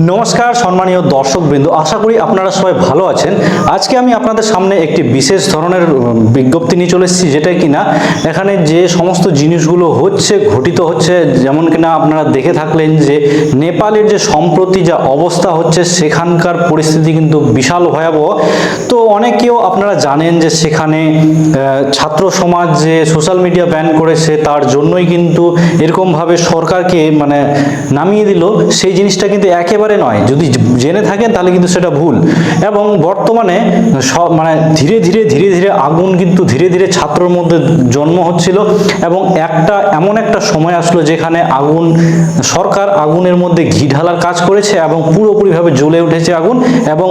নমস্কার, সম্মানীয় দর্শকবৃন্দ। আশা করি আপনারা সবাই ভালো আছেন। আজকে আমি আপনাদের সামনে একটি বিশেষ ধরনের বিজ্ঞপ্তি নিয়ে চলে এসেছি, যেটা কিনা এখানে যে সমস্ত জিনিসগুলো হচ্ছে, ঘটিত হচ্ছে, যেমন কিনা আপনারা দেখে থাকলেন যে নেপালের যে সম্প্রতি যা অবস্থা হচ্ছে, সেখানকার পরিস্থিতি কিন্তু বিশাল ভয়াবহ। তো অনেকেও আপনারা জানেন যে সেখানে ছাত্র সমাজ যে সোশ্যাল মিডিয়া ব্যান করেছে, তার জন্যই কিন্তু এরকমভাবে সরকারকে মানে নামিয়ে দিল। সেই জিনিসটা কিন্তু একেবারে নয়। যদি জেনে থাকেন তাহলে কিন্তু সেটা ভুল। এবং বর্তমানে সব মানে ধীরে ধীরে ধীরে ধীরে আগুন কিন্তু ধীরে ধীরে ছাত্রর মধ্যে জন্ম হচ্ছিল এবং একটা, এমন একটা সময় আসলো যেখানে আগুন, সরকার আগুনের মধ্যে ঘি ঢালার কাজ করেছে এবং পুরোপুরিভাবে জ্বলে উঠেছে আগুন এবং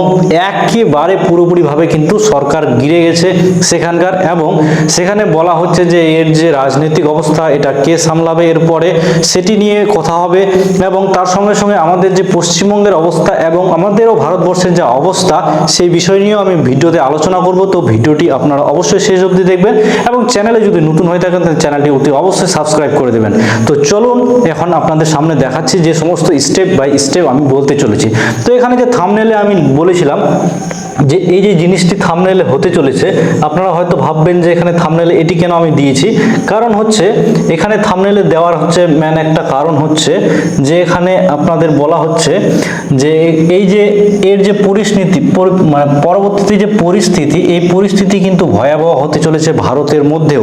একেবারে পুরোপুরিভাবে কিন্তু সরকার গিরে গেছে সেখানকার এবং সেখানে বলা হচ্ছে যে এর যে রাজনৈতিক অবস্থা, এটা কে সামলাবে এরপরে সেটি নিয়ে কথা হবে এবং তার সঙ্গে সঙ্গে আমাদের যে পশ্চিমবঙ্গের অবস্থা এবং আমাদেরও ভারতবর্ষের যা অবস্থা, সেই বিষয় নিয়েও আমি ভিডিওতে আলোচনা করব। তো ভিডিওটি আপনারা অবশ্যই শেষ অবধি দেখবেন এবং চ্যানেলে যদি নতুন হয়ে থাকেন, তাহলে চ্যানেলটি অতি অবশ্যই সাবস্ক্রাইব করে দেবেন। তো চলুন এখন আপনাদের সামনে দেখাচ্ছি যে সমস্ত স্টেপ বাই স্টেপ আমি বলতে চলেছি। তো এখানে যে থামনেলে আমি বলেছিলাম যে এই যে জিনিসটি থামনেলে হতে চলেছে, আপনারা হয়তো ভাববেন যে এখানে থামনেলে এটি কেন আমি দিয়েছি? কারণ হচ্ছে, এখানে থামনেলে দেওয়ার হচ্ছে ম্যান একটা কারণ হচ্ছে যে এখানে আপনাদের বলা হচ্ছে যে এই যে এর যে পরিস্থিতি মানে পরবর্তীতে যে পরিস্থিতি, এই পরিস্থিতি কিন্তু ভয়াবহ হতে চলেছে ভারতের মধ্যেও।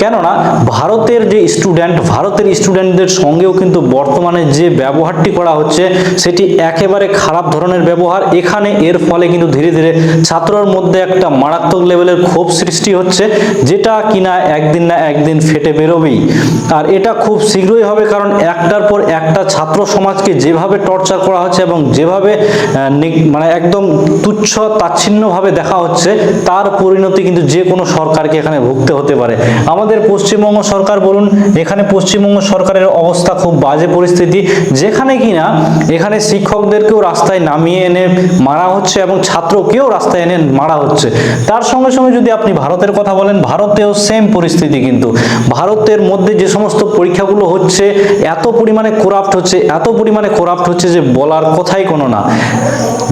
কেননা, ভারতের যে স্টুডেন্ট ভারতের স্টুডেন্টদের সঙ্গেও কিন্তু বর্তমানে যে ব্যবহারটি করা হচ্ছে, সেটি একেবারে খারাপ ধরনের ব্যবহার। এখানে এর ফলে কিন্তু ধীরে ধীরে ছাত্রর মধ্যে একটা মারাত্মক লেভেলের ক্ষোভ সৃষ্টি হচ্ছে, যেটা কিনা একদিন না একদিন ফেটে বেরোবেই। আর এটা খুব শীঘ্রই হবে কারণ একটার পর একটা ছাত্র সমাজকে যেভাবে টর্চার করা হচ্ছে এবং যেভাবে মানে একদম তুচ্ছ তাচ্ছিন্নভাবে দেখা হচ্ছে, তার পরিণতি কিন্তু যে কোনো সরকারকে এখানে ভুগতে হতে পারে। আমাদের পশ্চিমবঙ্গ সরকার বলুন, এখানে পশ্চিমবঙ্গ সরকারের অবস্থা খুব বাজে পরিস্থিতি, যেখানে কিনা এখানে শিক্ষকদেরকেও রাস্তায় নামিয়ে এনে মারা হচ্ছে এবং ছাত্রকেও রাস্তায় এনে মারা হচ্ছে। তার সঙ্গে সঙ্গে যদি আপনি ভারতের কথা বলেন, ভারতেও সেম পরিস্থিতি কিন্তু। ভারতের মধ্যে যে সমস্ত পরীক্ষাগুলো হচ্ছে, এত পরিমাণে করাপ্ট হচ্ছে, এত পরিমাণে করাপ্ট হচ্ছে যে বলার কথাই কোনো না।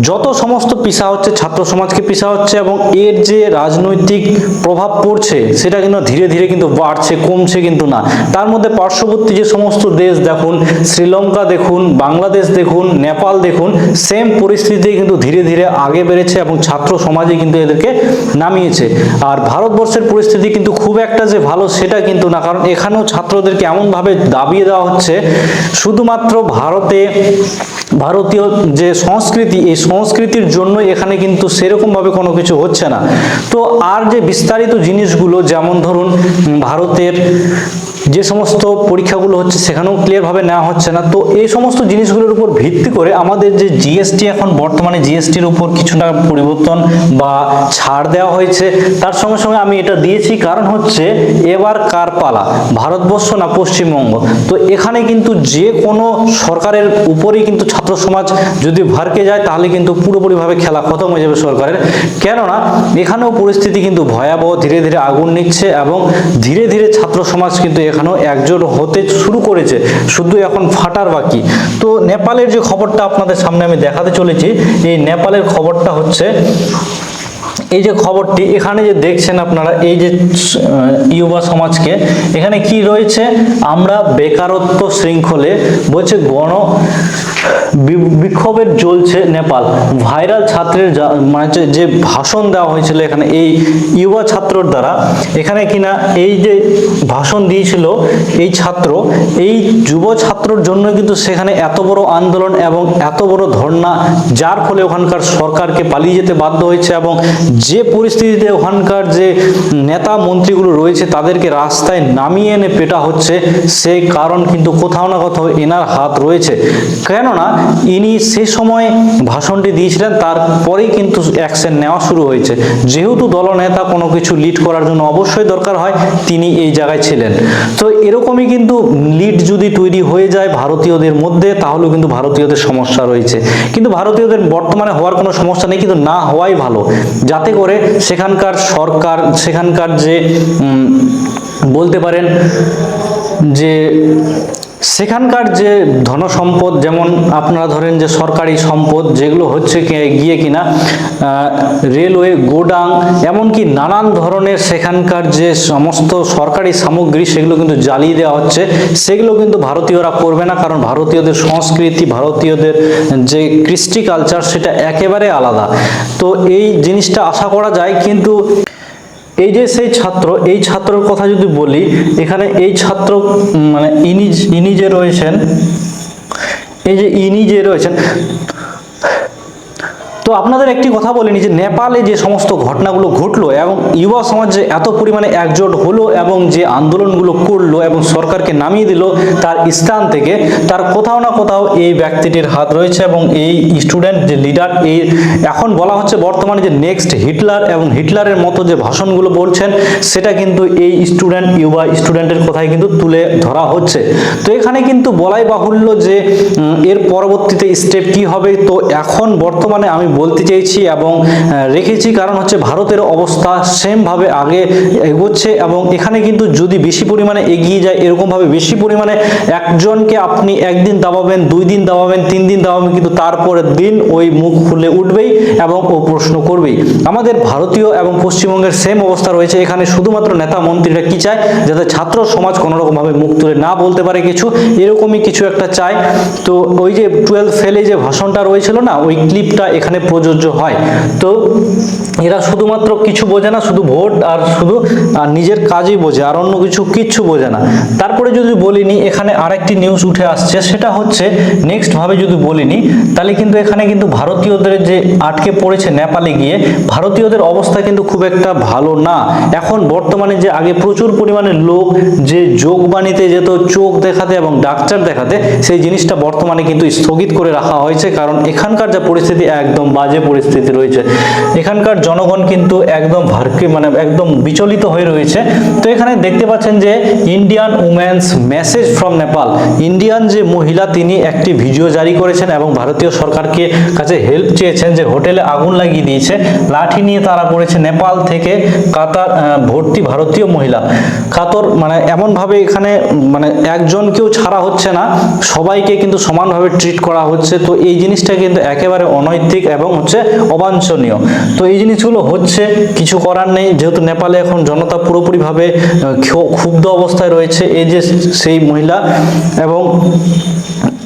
যত সমস্ত পিসা হচ্ছে, ছাত্র সমাজকে পিসা হচ্ছে এবং এর যে রাজনৈতিক প্রভাব পড়ছে, সেটা কিন্তু ধীরে ধীরে কিন্তু বাড়ছে, কমছে কিন্তু না। তার মধ্যে পার্শ্ববর্তী যে সমস্ত দেশ দেখুন, শ্রীলঙ্কা দেখুন, বাংলাদেশ দেখুন, নেপাল দেখুন সেম পরিস্থিতি কিন্তু ধীরে ধীরে আগে বেড়েছে এবং ছাত্র সমাজে কিন্তু এদেরকে নামিয়েছে। আর ভারতবর্ষের পরিস্থিতি কিন্তু খুব একটা যে ভালো সেটা কিন্তু না, কারণ এখানেও ছাত্রদেরকে এমনভাবে দাবিয়ে দেওয়া হচ্ছে, শুধুমাত্র ভারতে ভারতীয় যে সংস্কৃতি, এই সংস্কৃতির জন্য এখানে কিন্তু সেরকমভাবে কোনো কিছু হচ্ছে না। তো আর যে বিস্তারিত জিনিসগুলো, যেমন ধরুন ভারতের যে সমস্ত পরীক্ষাগুলো হচ্ছে সেখানেও ক্লিয়ারভাবে নেওয়া হচ্ছে না। তো এই সমস্ত জিনিসগুলোর উপর ভিত্তি করে আমাদের যে জিএসটি এখন বর্তমানে জিএসটির উপর কিছুটা পরিবর্তন বা ছাড় দেওয়া হয়েছে, তার সঙ্গে সঙ্গে আমি এটা দিয়েছি, কারণ হচ্ছে এবার কার পালা ভারতবর্ষ না পশ্চিমবঙ্গ। তো এখানে কিন্তু যে কোনো সরকারের উপরেই কিন্তু ছাত্র সমাজ যদি ভারকে যায়, তাহলে কিন্তু পুরোপুরিভাবে খেলা খতম হয়ে যাবে সরকারের। কেননা, এখানেও পরিস্থিতি কিন্তু ভয়াবহ, ধীরে ধীরে আগুন নিচ্ছে এবং ধীরে ধীরে ছাত্র সমাজ কিন্তু এখানেও একজোট হতে শুরু করেছে। শুধু এখন ফাটার বাকি। তো নেপালের যে খবরটা আপনাদের সামনে আমি দেখাতে চলেছি, এই নেপালের খবরটা হচ্ছে, এই যে খবরটি, এখানে যে দেখছেন আপনারা, এই যে ইউবা সমাজকে, এখানে কি রয়েছে? আমরা বেকারত্ব শৃঙ্খলে বলছে গণ বিক্ষোভের জ্বলছে নেপাল। ভাইরাল ছাত্রের মানে যে- ভাষণ দেওয়া হয়েছিল এখানে, এই ইউবা ছাত্রর দ্বারা, এখানে কিনা এই যে ভাষণ দিয়েছিল এই ছাত্র, এই যুব ছাত্রর জন্য কিন্তু সেখানে এত বড় আন্দোলন এবং এত বড় ধর্ণা, যার ফলে ওখানকার সরকারকে পালিয়ে যেতে বাধ্য হয়েছে এবং যে পরিস্থিতিতে ওখানকার যে নেতা মন্ত্রীগুলো রয়েছে তাদেরকে রাস্তায় নামিয়ে এনে পেটা হচ্ছে সেই কারণ কিন্তু কোথাও না কোথাও এনার হাত রয়েছে। কেননা ইনি সে সময় ভাষণটি দিয়েছিলেন, তারপরেই কিন্তু অ্যাকশন নেওয়া শুরু হয়েছে। যেহেতু দলনেতা কোনো কিছু লিড করার জন্য অবশ্যই দরকার হয়, তিনি এই জায়গায় ছিলেন। তো এরকমই কিন্তু লিড যদি তৈরি হয়ে যায় ভারতীয়দের মধ্যে, তাহলেও কিন্তু ভারতীয়দের সমস্যা রয়েছে। কিন্তু ভারতীয়দের বর্তমানে হওয়ার কোনো সমস্যা নেই, কিন্তু না হওয়াই ভালো। যাতে করে সেখানকার সরকার, সেখানকার যে বলতে পারেন যে সেখানকার যে ধনসম্পদ, যেমন আপনারা ধরেন যে সরকারি সম্পদ, যেগুলো হচ্ছে গিয়ে কিনা রেলওয়ে, গোডাং, এমনকি নানান ধরনের সেখানকার যে সমস্ত সরকারি সামগ্রী, সেগুলো কিন্তু জ্বালিয়ে দেওয়া হচ্ছে। সেগুলো কিন্তু ভারতীয়রা করবে না, কারণ ভারতীয়দের সংস্কৃতি, ভারতীয়দের যে কৃষ্টি কালচার সেটা একেবারে আলাদা। তো এই জিনিসটা আশা করা যায়, কিন্তু এই যে সেই ছাত্র, এই ছাত্রর কথা যদি বলি, এখানে এই ছাত্র মানে ইনি ইনি যে রয়েছেন, এই যে ইনি যে রয়েছেন তো আপনাদের একটি কথা বলিনি যে নেপালে যে সমস্ত ঘটনাগুলো ঘটলো এবং যুবা সমাজ যে এত পরিমাণে একজোট হলো এবং যে আন্দোলনগুলো করল এবং সরকারকে নামিয়ে দিল তার স্থান থেকে, তার কোথাও না কোথাও এই ব্যক্তিটির হাত রয়েছে এবং এই স্টুডেন্ট যে লিডার, এই এখন বলা হচ্ছে বর্তমানে যে নেক্সট হিটলার এবং হিটলারের মতো যে ভাষণগুলো বলছেন, সেটা কিন্তু এই স্টুডেন্ট, ইউবা স্টুডেন্টের কথাই কিন্তু তুলে ধরা হচ্ছে। তো এখানে কিন্তু বলাই বাহুল্য যে এর পরবর্তীতে স্টেপ কি হবে? তো এখন বর্তমানে আমি বলতে চেয়েছি এবং রেখেছি। কারণ হচ্ছে ভারতের অবস্থা সেমভাবে আগে এগোচ্ছে এবং এখানে কিন্তু যদি বেশি পরিমাণে এগিয়ে যায়, এরকমভাবে বেশি পরিমাণে একজনকে আপনি একদিন দাবাবেন, দুই দিন দাবাবেন, তিন দিন দাবাবেন, কিন্তু তারপরের দিন ওই মুখ খুলে উঠবেই এবং ও প্রশ্ন করবেই। আমাদের ভারতীয় এবং পশ্চিমবঙ্গের সেম অবস্থা রয়েছে। এখানে শুধুমাত্র নেতা মন্ত্রীরা কি চায়? যাতে ছাত্র সমাজ কোনো রকমভাবে মুখ তুলে না বলতে পারে কিছু। এরকমই কিছু একটা চায়। তো ওই যে টুয়েলভ ফেলে যে ভাষণটা রয়েছিল না, ওই ক্লিপটা এখানে প্রযোজ্য হয়। তো এরা শুধুমাত্র কিছু বোঝে না, শুধু ভোট আর শুধু নিজের কাজই বোঝে, আর অন্য কিছু কিচ্ছু বোঝে না। তারপরে যদি বলিনি, এখানে আরেকটি নিউজ উঠে আসছে, সেটা হচ্ছে নেক্সট ভাবে যদি বলিনি, তাহলে কিন্তু এখানে কিন্তু ভারতীয়দের যে আটকে পড়েছে নেপালে গিয়ে, ভারতীয়দের অবস্থা কিন্তু খুব একটা ভালো না। এখন বর্তমানে যে আগে প্রচুর পরিমাণে লোক যে যোগ বাণীতে যেত, চোখ দেখাতে এবং ডাক্তার দেখাতে, সেই জিনিসটা বর্তমানে কিন্তু স্থগিত করে রাখা হয়েছে, কারণ এখানকার যা পরিস্থিতি, একদম বাজে পরিস্থিতি রয়েছে। এখানকার জনগণ কিন্তু একদম ভারকে মানে একদম বিচলিত হয়ে রয়েছে। তো এখানে দেখতে পাচ্ছেন যে Indian women's message from Nepal Indian যে মহিলা তিনি একটি ভিডিও জারি করেছেন এবং ভারতীয় সরকারকে কাছে হেল্প চেয়েছেন যে হোটেলে আগুন লাগিয়ে দিয়েছে। লাঠি নিয়ে তারা করেছে নেপাল থেকে কাতার ভর্তি ভারতীয় মহিলা। কাতর মানে এমনভাবে এখানে মানে একজনকেও ছাড়া হচ্ছে না। সবাইকে কিন্তু সমানভাবে ট্রিট করা হচ্ছে। তো এই জিনিসটা কিন্তু একেবারে অনৈতিক এবং হচ্ছে অবাঞ্ছনীয়। তো এই জিনিসগুলো হচ্ছে, কিছু করার নেই। যেহেতু নেপালে এখন জনতা পুরোপুরিভাবে ক্ষুব্ধ অবস্থায় রয়েছে এই যে সেই মহিলা এবং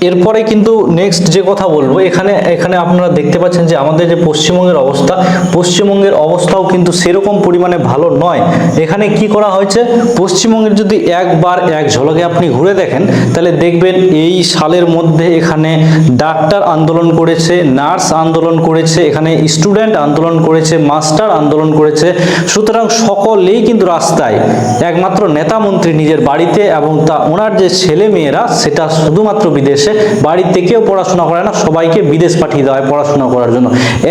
এরপরে কিন্তু নেক্সট যে কথা বলব, এখানে এখানে আপনারা দেখতে পাচ্ছেন যে আমাদের যে পশ্চিমবঙ্গের অবস্থা, পশ্চিমবঙ্গের অবস্থাও কিন্তু সেরকম পরিমাণে ভালো নয়। এখানে কি করা হয়েছে? পশ্চিমবঙ্গের যদি একবার এক ঝলকে আপনি ঘুরে দেখেন, তাহলে দেখবেন এই সালের মধ্যে এখানে ডাক্তার আন্দোলন করেছে, নার্স আন্দোলন করেছে, এখানে স্টুডেন্ট আন্দোলন করেছে, মাস্টার আন্দোলন করেছে। সুতরাং সকলেই কিন্তু রাস্তায়, একমাত্র নেতা মন্ত্রী নিজের বাড়িতে এবং তা ওনার যে ছেলে মেয়েরা সেটা শুধুমাত্র বিদেশে বাড়ি কেউ পড়াশোনা করে না, সবাইকে বিদেশ পাঠিয়ে দেওয়া হয় পড়াশোনা করার জন্য।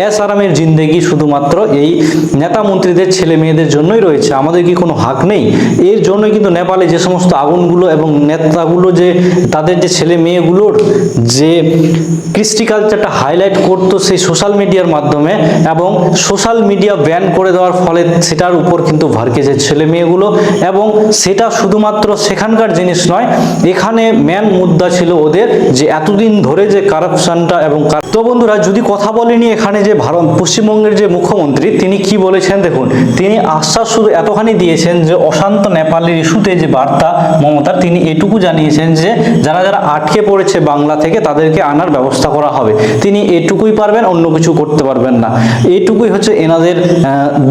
এস আরামের জিন্দেগি শুধুমাত্র এই নেতা মন্ত্রীদের, ছেলে মেয়েদের জন্যই রয়েছে। আমাদের কি কোনো হাক নেই? এর জন্যই কিন্তু নেপালে যে সমস্ত আগুনগুলো এবং নেতাগুলো যে, তাদের যে ছেলে মেয়েগুলোর যে কৃষ্টি কালচারটা হাইলাইট করতো সেই সোশ্যাল মিডিয়ার মাধ্যমে এবং সোশ্যাল মিডিয়া ব্যান করে দেওয়ার ফলে সেটার উপর কিন্তু ভারকেছে ছেলে মেয়েগুলো এবং সেটা শুধুমাত্র সেখানকার জিনিস নয়, এখানে ম্যান মুদ্রা ছিল ওদের যে এতদিন ধরে যে কারাপশনটা এবং তো বন্ধুরা, যদি কথা বলেনি এখানে যে ভারত পশ্চিমবঙ্গের যে মুখ্যমন্ত্রী, তিনি কি বলেছেন দেখুন, তিনি আশ্বাস শুধু এতখানি দিয়েছেন যে অশান্ত নেপালের ইস্যুতে যে বার্তা মমতার, তিনি এটুকু জানিয়েছেন যে যারা যারা আটকে পড়েছে বাংলা থেকে, তাদেরকে আনার ব্যবস্থা করা হবে। তিনি এটুকুই পারবেন, অন্য কিছু করতে পারবেন না। এইটুকুই হচ্ছে এনাদের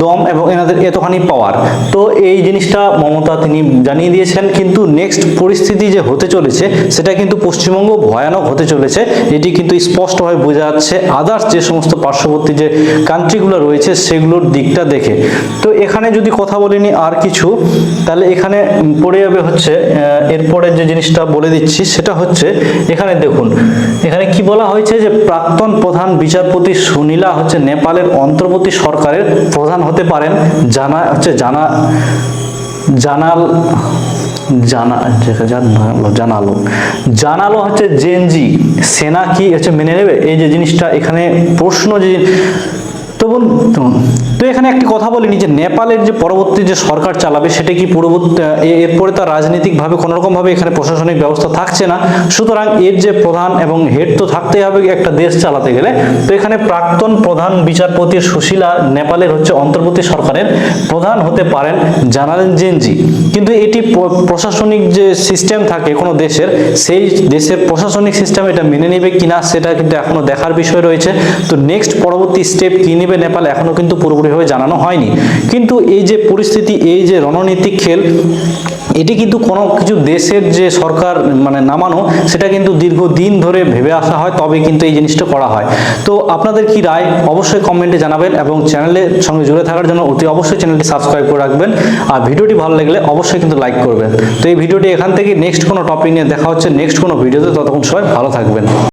দম এবং এনাদের এতখানি পাওয়ার তো এই জিনিসটা মমতা তিনি জানিয়ে দিয়েছেন, কিন্তু নেক্সট পরিস্থিতি যে হতে চলেছে, সেটা কিন্তু পশ্চিমবঙ্গ ভয়ানক হতে চলেছে। এটি কিন্তু স্পষ্টভাবে বোঝা যাচ্ছে আদার্স যে সমস্ত পার্শ্ববর্তী যে কান্ট্রিগুলো রয়েছে, সেগুলোর দিকটা দেখে। তো এখানে যদি কথা বলিনি আর কিছু, তাহলে এখানে পড়ে যাবে হচ্ছে এরপরে যে জিনিসটা বলে দিচ্ছি, সেটা হচ্ছে, এখানে দেখুন, এখানে কি বলা হয়েছে যে প্রাক্তন প্রধান বিচারপতি সুনীলা হচ্ছে নেপালের অন্তর্বর্তী সরকারের প্রধান হতে পারেন। জানা হচ্ছে জানা, জানাল জানা জানালো জানালো। হচ্ছে জেনজি সেনা কি হচ্ছে মেনে নেবে? এই যে জিনিসটা, এখানে প্রশ্ন যে তো বন্ধু, তো এখানে একটি কথা বলিনি যে নেপালের যে পরবর্তী যে সরকার চালাবে, সেটা কি পূর্ববর্তী এরপরে তার রাজনৈতিকভাবে কোনো রকম ভাবে এখানে প্রশাসনিক ব্যবস্থা থাকছে না? সুতরাং এর যে প্রধান এবং হেড তো থাকতেই হবে একটা দেশ চালাতে গেলে। তো এখানে প্রাক্তন প্রধান বিচারপতি সুশীলা নেপালের হচ্ছে অন্তর্বর্তী সরকারের প্রধান হতে পারেন জানালেন জেনজি। কিন্তু এটি প্রশাসনিক যে সিস্টেম থাকে কোনো দেশের, সেই দেশের প্রশাসনিক সিস্টেম এটা মেনে নেবে কিনা, সেটা কিন্তু এখনও দেখার বিষয় রয়েছে। তো নেক্সট পরবর্তী স্টেপ কি নেবে নেপাল এখনও কিন্তু পুরোপুরিভাবে জানানো হয়নি। কিন্তু এই যে পরিস্থিতি, এই যে রণনীতিক খেল, এটি কিন্তু কোনো কিছু দেশের যে সরকার মানে নামানো, সেটা কিন্তু দীর্ঘদিন ধরে ভেবে আসা হয় তবে কিন্তু এই জিনিসটা করা হয়। তো আপনাদের কি রায় অবশ্যই কমেন্টে জানাবেন এবং চ্যানেলের সঙ্গে জুড়ে থাকার জন্য অতি অবশ্যই চ্যানেলটি সাবস্ক্রাইব করে রাখবেন। আর ভিডিওটি ভালো লাগলে অবশ্যই কিন্তু লাইক করবেন। তো এই ভিডিওটি এখান থেকে নেক্সট কোনো টপিক নিয়ে দেখা হচ্ছে নেক্সট কোনো ভিডিওতে, ততক্ষণ সবাই ভালো থাকবেন।